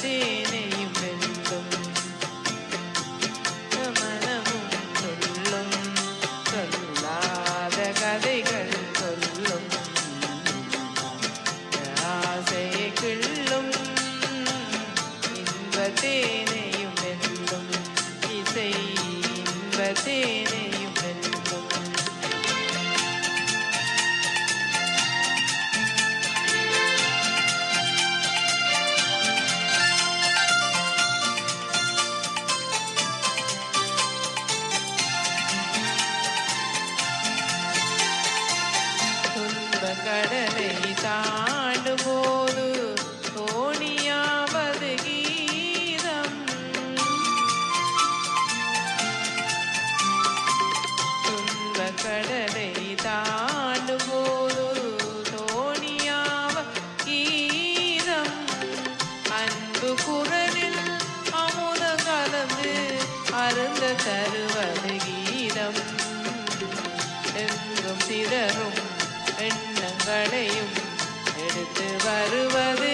தேனையும் வெல்லும். மனமும் சொல்லும். சொல்லாத கதைகள் சொல்லும். ஆசையை கிள்ளும். இன்ப தேனையும் வெல்லும். இசை இன்ப தேனை கடலை தாண்டும் போது தோணியாவது கீதம். துன்ப கடலை தாண்டும் போது தோணியாவ கீதம். அன்பு குரலில் அமுத கலந்து அருந்த தருவது கீதம். எங்கும் சிதறும் மகளையும் எடுத்து வருவது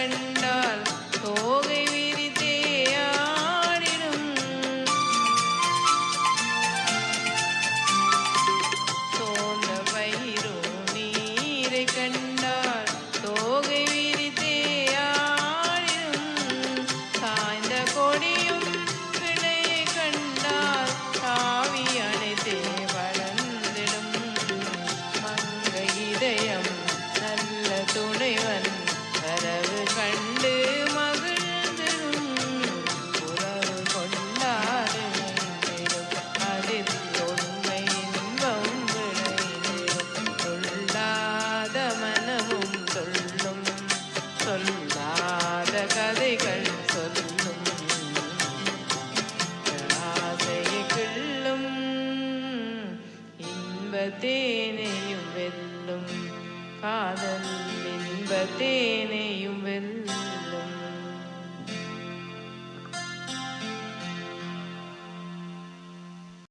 கண் சொல்லும் ஆசையை கிள்ளும் இன்பத்தேனையும் வெல்லும் காதல் இன்பத்தேனையும் வெல்லும்